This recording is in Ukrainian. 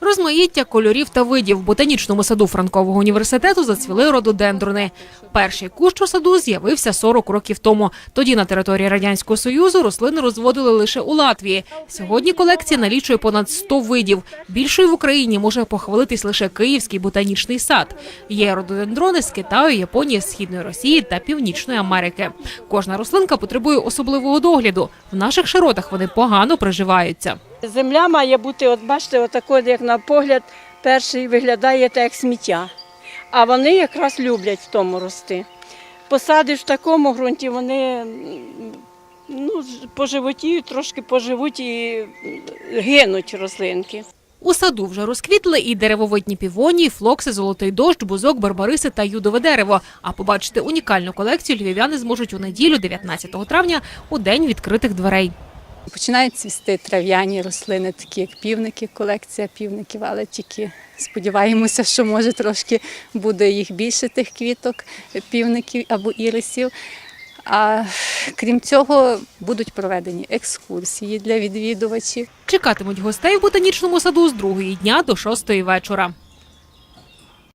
Розмаїття кольорів та видів в ботанічному саду Франкового університету зацвіли рододендрони. Перший кущ у саду з'явився 40 років тому. Тоді на території радянського союзу рослини розводили лише у Латвії. Сьогодні колекція налічує понад 100 видів. Більшою в Україні може похвалитись лише Київський ботанічний сад. Є рододендрони з Китаю, Японії, Східної Росії та Північної Америки. Кожна рослинка потребує особливого догляду. В наших широтах вони погано приживаються. Земля має бути, от бачите, отако, як на погляд, перший виглядає так, як сміття. А вони якраз люблять в тому рости. Посадиш в такому ґрунті, вони ну, поживотіють, трошки поживуть і гинуть рослинки. У саду вже розквітли і деревовидні півонії, флокси, золотий дощ, бузок, барбариси та юдове дерево. А побачити унікальну колекцію львів'яни зможуть у неділю, 19 травня, у день відкритих дверей. Починають цвісти трав'яні рослини, такі як півники, колекція півників, але тільки сподіваємося, що може трошки буде їх більше тих квіток, півників або ірисів. А крім цього, будуть проведені екскурсії для відвідувачів. Чекатимуть гостей в ботанічному саду з другої дня до шостої вечора.